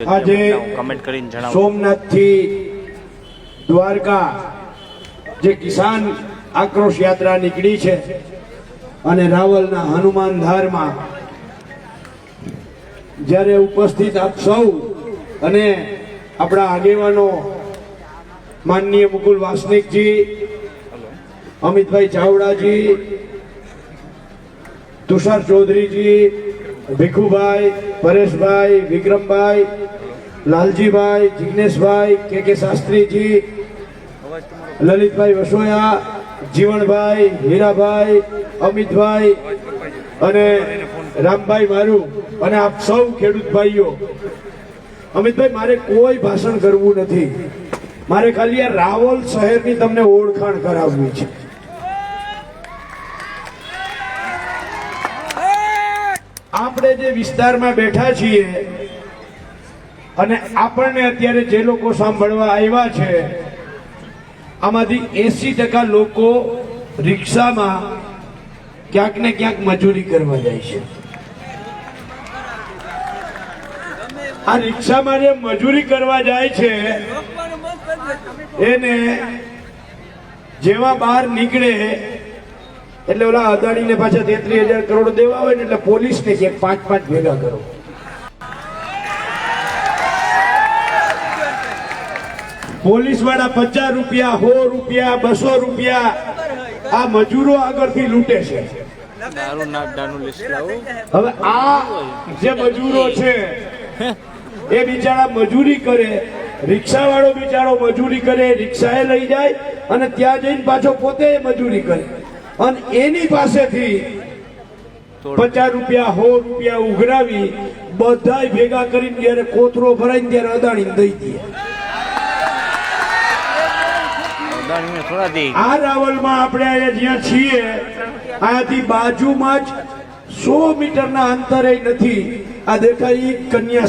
આજે કમેન્ટ કરીને જણાવો. સોમનાથથી દ્વારકા જે કિસાન આક્રોશ યાત્રા નીકળી છે અને રાવલના હનુમાન ધારમાં જ્યારે ઉપસ્થિત આપ સૌ અને આપણા આગેવાનો માનનીય મુકુલ વાસનિકજી અમિતભાઈ ચાવડાજી તુષાર ચૌધરીજી ભીખુભાઈ પરેશભાઈ વિક્રમભાઈ લાલજીભાઈ, જિગ્નેશભાઈ, કે કે શાસ્ત્રીજી, લલિતભાઈ વસોયા જીવણભાઈ હીરાભાઈ, અમિતભાઈ અને રામભાઈ મારું અને આપ સૌ ખેડૂત ભાઈઓ. અમિતભાઈ, મારે કોઈ ભાષણ કરવું નથી. મારે ખાલી આ રાવલ શહેરની તમને ઓળખાણ કરાવવી છે. આપણે જે વિસ્તારમાં બેઠા છીએ અને આપણને અત્યારે જે લોકો સાંભળવા આવ્યા છે, આમાંથી એસી ટકા લોકો રિક્ષામાં ક્યાંક ને ક્યાંક મજૂરી કરવા જાય છે. આ રિક્ષામાં જે મજૂરી કરવા જાય છે, એને જેવા બહાર નીકળે, એટલે ઓલા અદાણીને પાછા તેત્રીસ હજાર કરોડ દેવા હોય ને એટલે પોલીસને કે પાંચ પાંચ ભેગા કરો. પોલીસવાળા પચાસ રૂપિયા સો રૂપિયા બસો રૂપિયા આ મજૂરો આગળથી લૂંટે છે. હવે આ જે મજૂરો છે એ બિચારા મજૂરી કરે રિક્ષા વાળો બિચારો મજૂરી કરે રિક્ષાએ લઈ જાય અને ત્યાં જઈને પાછો પોતે મજૂરી કરે. અને એની પાસેથી પચાસ રૂપિયા સો રૂપિયા ઉઘરાવી બધાય ભેગા કરીને જયારે કોથરો ભરાઈને ત્યારે અદાણી દઈ દે. આ રાવલમાં આપણે અહીંયા જ્યાં છીએ અહીંયાથી બાજુમાં જ સો મીટરના અંતરે નથી. આ દેખાય કન્યા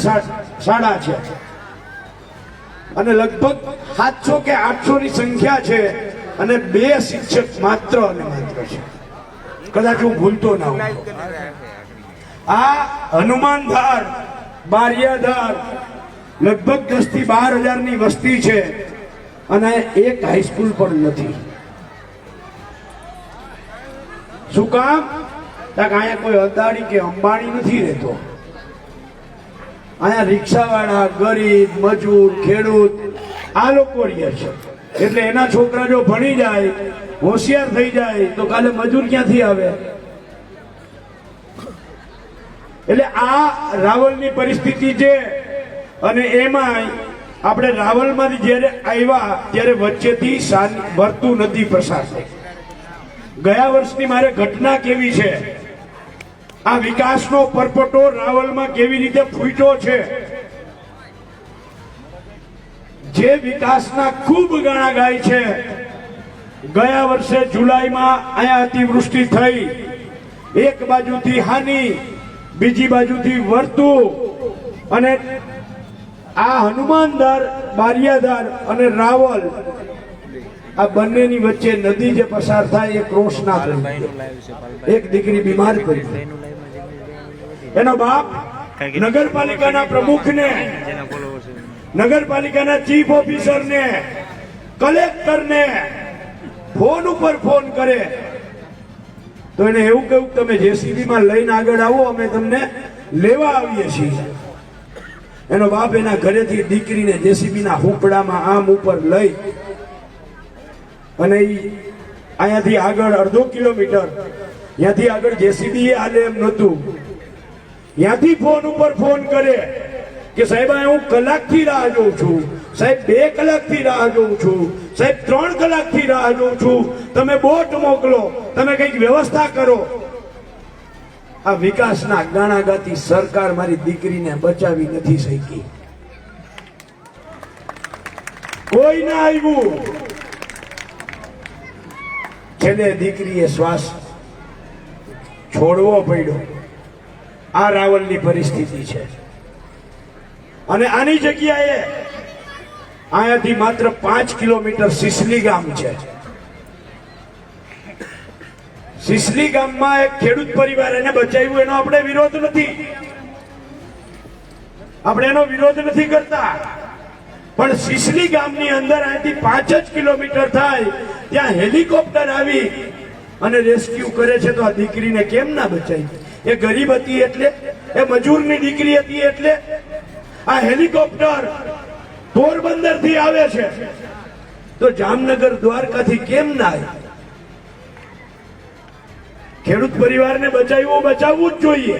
શાળા છે. અને લગભગ સાતસો કે આઠસો ની સંખ્યા છે અને બે શિક્ષક માત્ર અને માત્ર છે. કદાચ હું ભૂલતો ના હોઉં. આ હનુમાનધાર બારિયાધાર લગભગ દસથી બાર હજારની વસ્તી છે. અને એક હાઈસ્કૂલ પણ નથી. શું કામ? અહીંયા કોઈ અદાણી કે અંબાણી નથી રહેતો? અહીંયા રિક્ષાવાળા, ગરીબ, મજૂર, ખેડૂત, આ લોકો રહે છે. એટલે એના છોકરા જો ભણી જાય, હોશિયાર થઈ જાય, તો કાલે મજૂર ક્યાંથી આવે? એટલે આ રાવલની પરિસ્થિતિ છે અને એમાંય આપણે રાવલમાંથી જ્યારે આવ્યા, ત્યારે વચ્ચેથી વર્તુ પસાર થઈ. ગયા વર્ષની મારે ઘટના કેવી છે? આ વિકાસનો પરપટો રાવલમાં કેવી રીતે ફૂટ્યો છે? જે વિકાસના ખૂબ ગાણા ગાય છે, ગયા વર્ષે જુલાઈમાં અહીંયા અતિવૃષ્ટિ થઈ. એક બાજુથી હાની, બીજી બાજુથી વર્તુ અને આ હનુમાનદાર બારિયાદાર અને રાવલ આ બંનેની વચ્ચે નદી જે પસાર થાય એ ક્રોસ ના એક દીકરી બીમાર પડી એનો બાપ નગરપાલિકાના પ્રમુખને નગરપાલિકાના ચીફ ઓફિસરને કલેક્ટરને ફોન ઉપર ફોન કરે. તો એને એવું કહ્યું કે તમે જેસીબીમાં માં લઈને આગળ આવો અમે તમને લેવા આવીએ છીએ. એનો બાપ એના ઘરેથી દીકરીને જેસીબીના હુંપડામાં આમ ઉપર લઈ અને એ અહીંયાથી આગળ અડધો કિલોમીટર, ત્યાંથી આગળ જેસીબી એ હાલે એમ નહોતું. ત્યાંથી ફોન ઉપર ફોન કરે કે સાહેબ હું કલાકથી રાહ જોઉં છું. સાહેબ, બે કલાકથી રાહ જોઉં છું. સાહેબ, ત્રણ કલાકથી રાહ જોઉં છું. તમે બોટ મોકલો. તમે કંઈક વ્યવસ્થા કરો. આ વિકાસના ગાણા ગાતી સરકાર મારી દીકરીને બચાવી નથી શકી. કોઈ ના આવ્યું છેલ્લે દીકરીએ શ્વાસ છોડવો પડ્યો. આ રાવલની પરિસ્થિતિ છે. અને આની જગ્યાએ અહીંયાથી માત્ર પાંચ કિલોમીટર સિસલી ગામ છે. સિસલી ગામમાં એક ખેડૂત પરિવાર એને બચાવ્યું. એનો આપણે વિરોધ નથી. આપણે એનો વિરોધ નથી કરતા. પણ સિસલી ગામની અંદર અહીંથી પાંચ જ કિલોમીટર થાય. ત્યાં હેલિકોપ્ટર આવી અને રેસ્ક્યુ કરે છે તો આ દીકરીને કેમ ના બચાવી એ ગરીબ હતી એટલે, એ મજૂરની દીકરી હતી એટલે આ હેલિકોપ્ટર પોરબંદરથી આવે છે. તો જામનગર દ્વારકાથી કેમ ના આવે? ખેડૂત પરિવારને બચાવવું બચાવવું જ જોઈએ.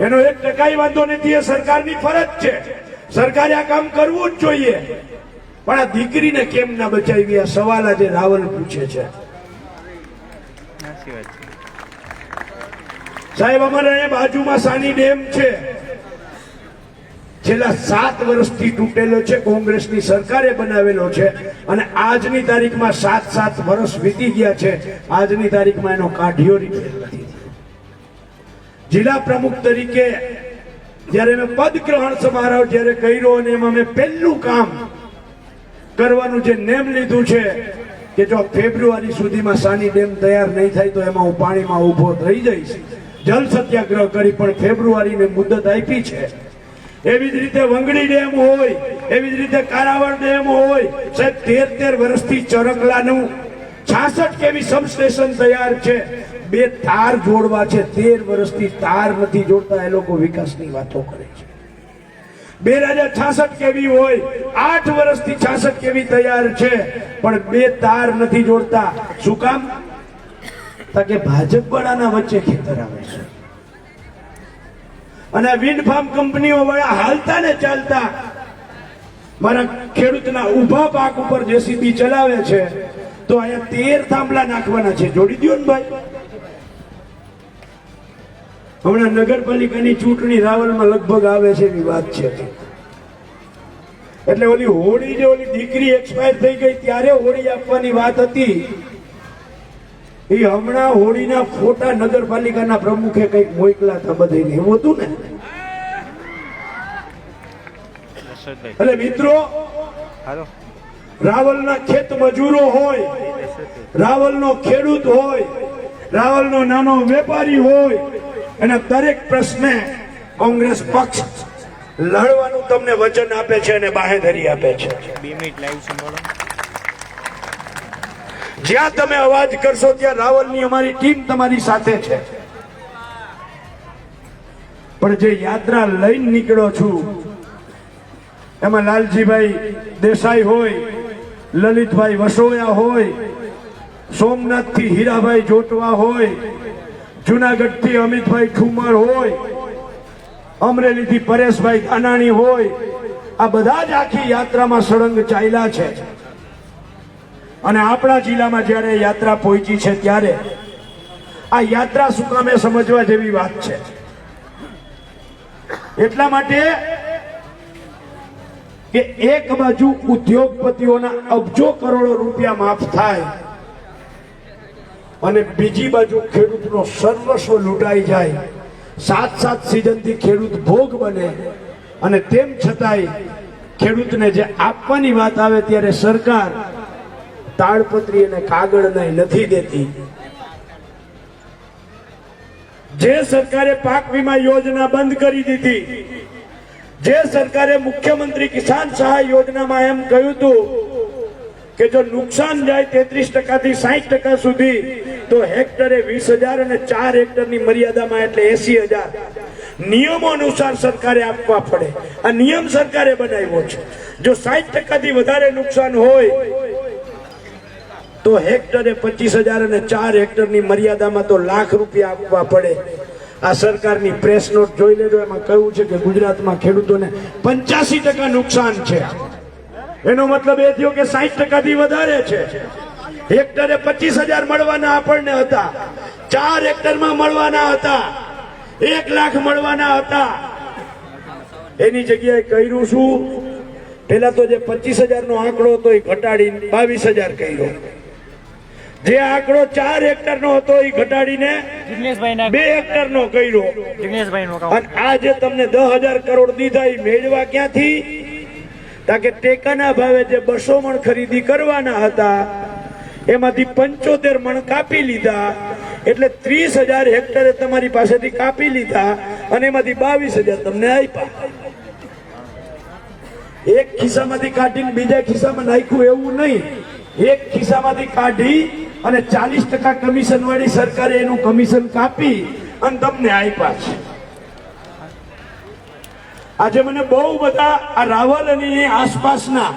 એનો એક ટકાઈ વાંધો નથી એ સરકારની ફરજ છે. સરકારે આ કામ કરવું જ જોઈએ. પણ આ દીકરીને કેમ ના બચાવી? આ સવાલ આજે રાવલ પૂછે છે. સાહેબ અમારે અહીંયા બાજુમાં સાની ડેમ છે. છેલ્લા સાત વર્ષથી તૂટેલો છે, કોંગ્રેસની સરકારે બનાવેલો છે અને આજની તારીખમાં સાત સાત વર્ષ વીતી ગયા છે. આજની તારીખમાં એનો કાઢિયો નથી. જિલ્લા પ્રમુખ તરીકે જ્યારે મેં પદ ગ્રહણ સમારોહ જ્યારે કર્યો અને એમાં મેં પહેલું કામ કરવાનું જે નેમ લીધું છે કે જો ફેબ્રુઆરી સુધીમાં સાની ડેમ તૈયાર નહીં થાય તો એમાં હું પાણીમાં ઊભો થઈ જઈશ. જલ સત્યાગ્રહ કરી પણ ફેબ્રુઆરીને મુદત આપી છે. એવી જ રીતે વંગડી ડેમ હોય, એવી જ રીતે કારાવળ ડેમ હોય. સાહેબ તેર તેર વર્ષથી ચરકલાનું છાસઠ કેવી સબસ્ટેશન તૈયાર છે? બે તાર જોડવા છે. તેર વર્ષથી તાર નથી જોડતા, એ લોકો વિકાસની વાતો કરે છે. બે હજાર છાસઠ કેવી હોય, આઠ વર્ષથી છાસઠ કેવી તૈયાર છે? પણ બે તાર નથી જોડતા. શું કામ? કે ભાજપ વાળાના વચ્ચે ખેતર આવે છે. અને વિન્ડ ફાર્મ કંપનીઓ વાળા હાલતા ને ચાલતા મારા ખેડૂતના ઊભા પાક ઉપર જેસીબી ચલાવે છે, તો અહીંયા તેર થાંભલા નાખવાના છે. જોડી દો ને ભાઈ. હમણાં નગરપાલિકાની ચૂંટણી રાવલમાં લગભગ આવે છે એવી વાત છે. એટલે ઓલી હોળી જે ઓલી દીકરી એક્સપાયર થઈ ગઈ, ત્યારે હોળી આપવાની વાત હતી. એ હમણાં હોળીના ફોટા નગરપાલિકાના પ્રમુખે કંઈક મોકલા હતા બધાને એવું હતું ને? એટલે મિત્રો રાવલના ખેત મજૂરો હોય રાવલનો ખેડૂત હોય રાવલનો નાનો વેપારી હોય એના દરેક પ્રશ્ને કોંગ્રેસ પક્ષ લડવાનું તમને વચન આપે છે અને બાહેધરી આપે છે બે મિનિટ લાઈવ સંભાળો જ્યાં તમે અવાજ કરશો, ત્યાં રાવલની અમારી ટીમ તમારી સાથે છે. પણ જે યાત્રા લઈને નીકળો છું, એમાં લાલજીભાઈ દેસાઈ હોય, લલિતભાઈ વસોયા હોય, સોમનાથથી હીરાભાઈ જોટવા હોય, જુનાગઢથી અમિતભાઈ ઠુમર હોય, અમરેલીથી પરેશભાઈ અનાણી હોય, આ બધા જ આખી યાત્રામાં સળંગ ચાલ્યા છે. અને આપણા જિલ્લામાં જ્યારે યાત્રા પહોંચી છે ત્યારે આ યાત્રા શું કામે સમજવા જેવી વાત છે? એટલા માટે કે એક બાજુ ઉદ્યોગપતિઓના અબજો કરોડો રૂપિયા માફ થાય અને બીજી બાજુ ખેડૂતનો સર્વસ્વ લૂંટાઈ જાય. સાત સાત સિઝનથી ખેડૂત ભોગ બને. અને તેમ છતાંય ખેડૂતને જે આપવાની વાત આવે ત્યારે સરકાર તાડપત્રી અને કાગળ નથી દેતી. જે સરકારે પાક વીમા યોજના બંધ કરી દીધી, જે સરકારે મુખ્યમંત્રી કિસાન સહાય યોજનામાં એમ કહ્યું હતું કે જો નુકસાન જાય તેત્રીસ ટકાથી સાહીઠ ટકા સુધી, તો હેક્ટરે વીસ હજાર અને ચાર હેક્ટરની મર્યાદામાં એટલે એસી હજાર. નિયમો અનુસાર સરકારે આપવા પડે. આ નિયમ સરકારે બનાવ્યો છે. જો સાહીઠ ટકાથી વધારે નુકસાન હોય તો હેક્ટરે પચીસ હજાર અને ચાર હેક્ટરની મર્યાદામાં તો લાખ રૂપિયા આપવા પડે. આ સરકારની પ્રેસ નોટ જોઈ લેજો, એમાં કહ્યું છે કે ગુજરાતમાં ખેડૂતોને પંચ્યાસી ટકા નુકસાન છે. એનો મતલબ એ થયો કે સાહીઠ ટકાથી વધારે છે. હેક્ટરે પચીસ હજાર મળવાના આપણને હતા. ચાર હેક્ટરમાં મળવાના હતા. એક લાખ મળવાના હતા. એની જગ્યાએ કર્યું શું? પેલા તો જે પચીસ હજાર નો આંકડો હતો, એ ઘટાડીને બાવીસ હજાર કર્યો. જે આંકડો ચાર હેક્ટર નો હતો એ ઘટાડીને બે હેક્ટર નો કર્યો અને આ જે તમને દસ હજાર કરોડ દીધા એ મેળવા ક્યાંથી? તાકે ટેકાના ભાવે જે બસો મણ ખરીદી કરવાના હતા એમાંથી પંચોતેર મણ કાપી લીધા. એટલે ત્રીસ હજાર હેક્ટરે તમારી પાસેથી કાપી લીધા અને એમાંથી બાવીસ હજાર તમને આપ્યા. એક ખિસ્સામાંથી કાઢીને બીજા ખિસ્સામાં નાખ્યું એવું નહીં. એક ખિસ્સામાંથી કાઢી અને ચાલીસ ટકા કમિશન વાળી સરકારે એનું કમિશન કાપી અને તમને આપ્યા છે. આજે મને બહુ બધા આ રાવલ અને આસપાસના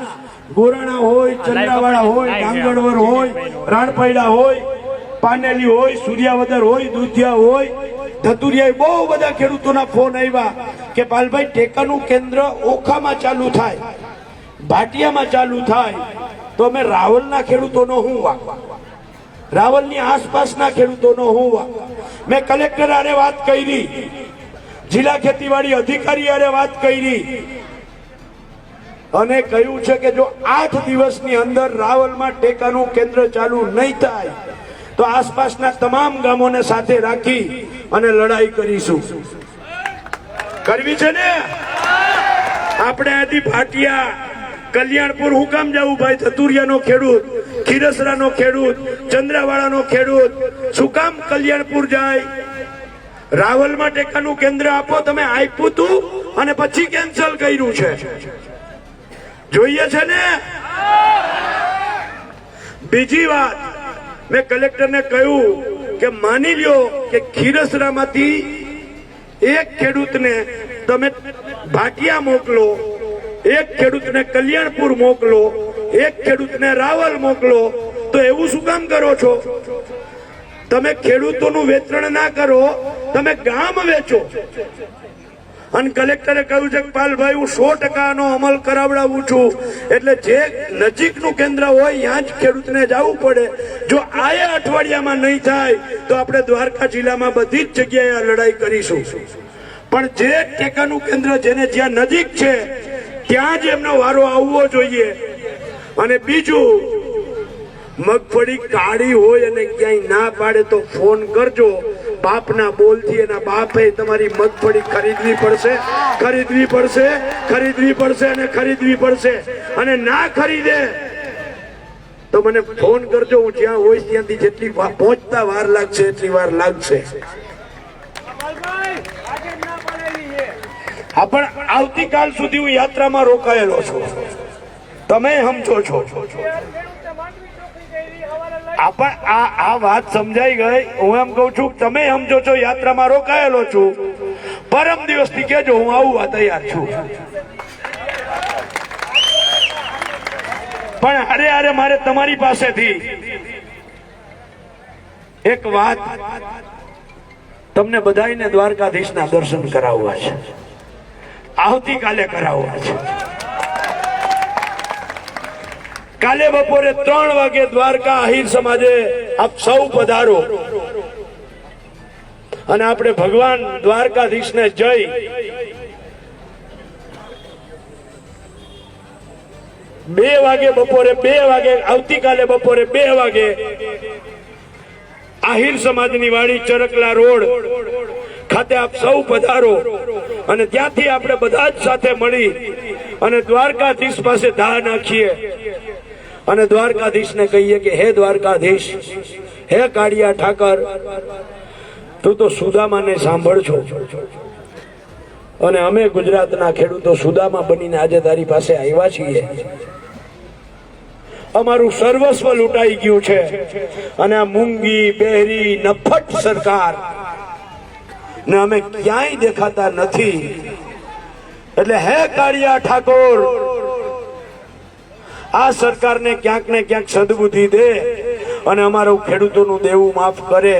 ગોરાણા હોય ચંદ્રાવાળા હોય ડાંગણવર હોય રાણપૈડા હોય પાનેલી હોય સૂર્યાવદર હોય દુધિયા હોય ધતુરિયા બહુ બધા ખેડૂતોના ફોન આવ્યા કે પાલભાઈ ટેકાનું કેન્દ્ર ઓખામાં ચાલુ થાય ભાટિયામાં ચાલુ થાય તો અમે રાવલના ખેડૂતોનો હું વાક? રાવલની આસપાસના ખેડૂતોનો હું મેં કલેક્ટર આરે વાત કરી. જિલ્લા ખેતીવાડી અધિકારી આરે વાત કરી. અને કહ્યું છે કે જો આઠ દિવસની અંદર રાવલમાં ટેકાનું કેન્દ્ર ચાલુ નહીં થાય, તો આસપાસના તમામ ગામોને સાથે રાખી અને લડાઈ કરીશું. કરવી છે ને? આપણે હજી ભાટિયા કલ્યાણપુર હું કામ જવું ભાઈ ધતુરિયાનો ખેડૂત, ખીરસરાનો ખેડૂત, ચંદ્રાવાળાનો ખેડૂત. શું કામ કલ્યાણપુર જાય? રાવલમાં ટેકાનું કેન્દ્ર આપો, તમે આપ્યું તું અને પછી કેન્સલ કર્યું છે. જોઈએ છે ને? બીજી વાત, મેં કલેક્ટરને કહ્યું કે માની લ્યો કે ખીરસરામાંથી એક ખેડૂતને તમે ભાટિયા મોકલો એક ખેડૂતને કલ્યાણપુર મોકલો, એક ખેડૂતને રાવલ મોકલો, તો એવું શું કામ કરો છો? તમે ખેડૂતોનું વેતરણ ના કરો, તમે ગામ વેચો. અને કલેક્ટરે કહ્યું છે કે, પાલભાઈ, હું સો ટકાનો અમલ કરાવડાવું છું. એટલે જે નજીકનું કેન્દ્ર હોય ત્યાં જ ખેડૂતને જવું પડે. જો આયા અઠવાડિયામાં નહીં થાય, તો આપણે દ્વારકા જિલ્લામાં બધી જ જગ્યાએ આ લડાઈ કરીશું. પણ જે ટેકાનું કેન્દ્ર, જેને જ્યાં નજીક છે ત્યાં જ એમનો વારો આવવો જોઈએ? અને બીજું, મગફળી કાળી હોય અને ક્યાંય ના પાડે તો ફોન કરજો. બાપના બોલથી એના બાપે તમારી મગફળી ખરીદવી પડશે ખરીદવી પડશે ખરીદવી પડશે અને ખરીદવી પડશે. અને ના ખરીદે તો મને ફોન કરજો, હું જ્યાં હોય ત્યાંથી જેટલી પહોંચતા વાર લાગશે, એટલી વાર લાગશે. હા, પણ આવતીકાલ સુધી હું યાત્રામાં રોકાયેલો છું. તમે સમજો છો. આપણ પણ આ આ વાત સમજાઈ ગઈ. હું એમ કહું છું, તમે સમજો છો, યાત્રામાં રોકાયેલો છું. પરમ દિવસથી કેજો હું આવવા તૈયાર છું. પણ અરે અરે, મારે તમારી પાસેથી એક વાત તમને બધાને દ્વારકાધીશના દર્શન કરાવવા છે. આવતીકાલે કરાવવા છે. કાલે બપોરે ત્રણ વાગે દ્વારકા આહિર સમાજે આપ સૌ પધારો. અને આપણે ભગવાન દ્વારકાધીશને જઈ બે વાગે બપોરે બે વાગે, આવતીકાલે બપોરે બે વાગે આહિર સમાજની વાડી ચરકલા રોડ. ખાતે આપ સૌ પધારો. અને ત્યાંથી આપણે બધા જ સાથે મળી અને દ્વારકાધીશ પાસે ધા નાખીએ. અને દ્વારકાધીશને કહીએ કે, હે દ્વારકાધીશ, હે કાળિયા ઠાકર, તું તો સુદામાને સાંભળજો. અને અમે ગુજરાતના ખેડૂતો સુદામા બનીને આજે તારી પાસે આવ્યા છીએ. અમારું સર્વસ્વ લૂંટાઈ ગયું છે. અને આ મૂંગી, બેહરી, નફટ સરકાર ને અમે ક્યાંય દેખાતા નથી. એટલે હે કાળિયા ઠાકોર, આ સરકારને ક્યાંક ને ક્યાંક સદબુદ્ધિ દે અને અમારું ખેડૂતોનું દેવું માફ કરે.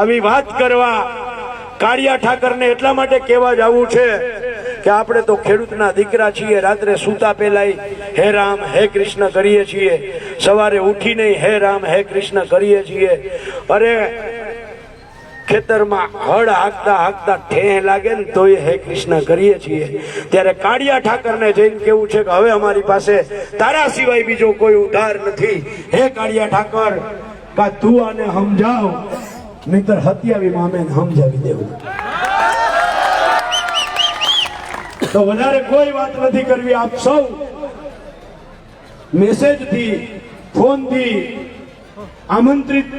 આવી વાત કરવા કાળિયા ઠાકરને એટલા માટે કહેવા જવું છે કે આપણે તો ખેડૂતના દીકરા છીએ, રાત્રે સૂતા પહેલાય હે રામ, હે કૃષ્ણ કરીએ છીએ. સવારે ઉઠીને હે રામ, હે કૃષ્ણ કરીએ છીએ. અરે ખેતરમાં હળ હાંકતા હાંકતા ઠેહ લાગે ને તોય હે કૃષ્ણ કરીએ છીએ. ત્યારે કાળિયા ઠાકરને જઈને કેવું છે કે હવે અમારી પાસે તારા સિવાય બીજો કોઈ ઉધાર નથી. હે કાળિયા ઠાકર, કા તું આને સમજાવ? નહીતર હત્યાવી મામે સમજાવી દેવું. તો વધારે કોઈ વાત નથી કરવી. આપ સૌ મેસેજથી ફોનથી આમંત્રિત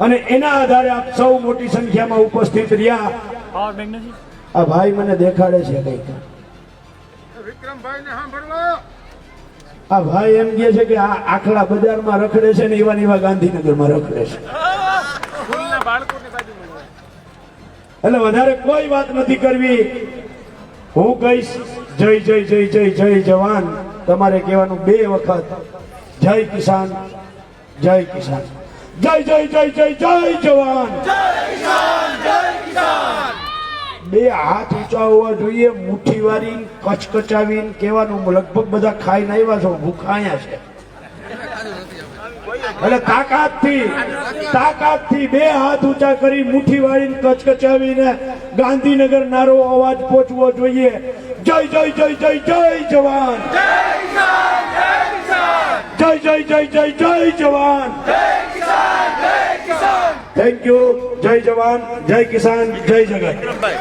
અને એના આધારે આપ સૌ મોટી સંખ્યામાં ઉપસ્થિત રહ્યા. આ ભાઈ મને દેખાડે છે કંઈક. આ ભાઈ એમ કહે છે કે આ આખલા બજારમાં રખડે છે ને એવા ને એવા ગાંધીનગરમાં રખડે છે. એટલે વધારે કોઈ વાત નથી કરવી. હું કહીશ જય જય જય જય જય જવાન. તમારે કહેવાનું બે વખત. જય કિસાન જય કિસાન. જય જય જય જય જય જવાન. બે હાથ ઊંચા હોવા જોઈએ, મુઠ્ઠી વારી કચકચાવીને કહેવાનું. લગભગ બધા ખાઈને આવ્યા છો, ભૂખા અહીંયા છે. એટલે તાકાતથી બે હાથ ઊંચા કરી મુઠ્ઠી વાળીને, કચકચાવીને ગાંધીનગર નારો અવાજ પહોંચવો જોઈએ. જય જય જય જય જય જવાન. જય જય જય જય જય જવાન. થેન્ક યુ જય જવાન જય કિસાન જય જગત